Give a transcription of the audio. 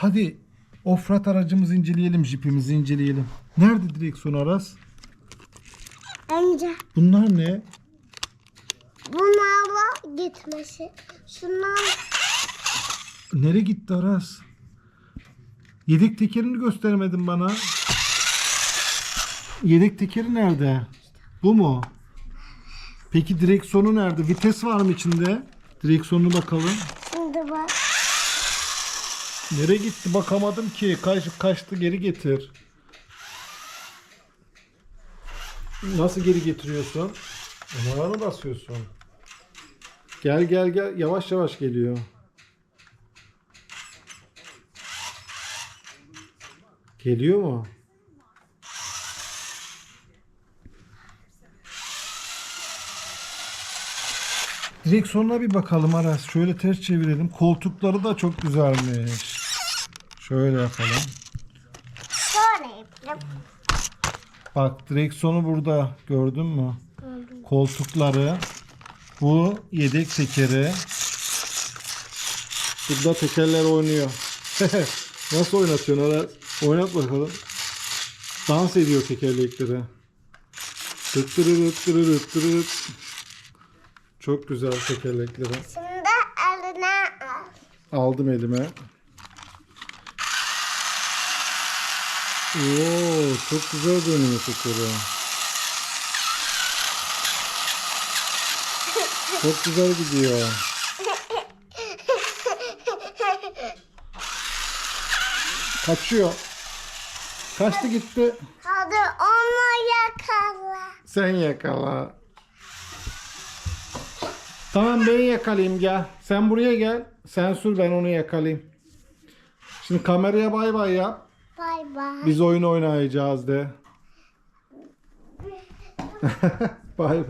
Hadi offroad aracımızı inceleyelim, jipimizi inceleyelim. Nerede direksiyon Aras? Önce Bunlar ne? bunlarla gitmesi. Şunlar Nereye gitti Aras? Yedek tekerini göstermedin bana. Yedek tekeri nerede? Bu mu? Peki direksiyonu nerede? Vites var mı içinde? Direksiyonuna bakalım. şimdi bak. Nereye gitti bakamadım ki. Kaç, kaçtı geri getir. Nasıl geri getiriyorsun? Mı basıyorsun? Gel gel gel. Yavaş yavaş geliyor. Geliyor mu? Direksiyonuna bir bakalım Aras. Şöyle ters çevirelim. Koltukları da çok güzelmiş. Şöyle yapalım. Şöyle yapayım. Bak direksiyonu burada. Gördün mü? Koltukları. Bu yedek tekeri. Burada tekerler oynuyor. Nasıl oynatıyorsun Aras? Oynat bakalım. Dans ediyor tekerlekleri. Tıttırırıt tırırıt tırırıt. Çok güzel tekerlekleri. Şimdi eline al. Aldım elime. Oo, çok güzel dönüyor tekeri. Çok güzel gidiyor. Kaçıyor. Kaçtı gitti. Hadi onu yakala. Sen yakala. Tamam ben yakalayayım gel. Sen buraya gel. Sen sür ben onu yakalayayım. Şimdi kameraya bay bay yap. Bay bay. Biz oyun oynayacağız de. bay bay.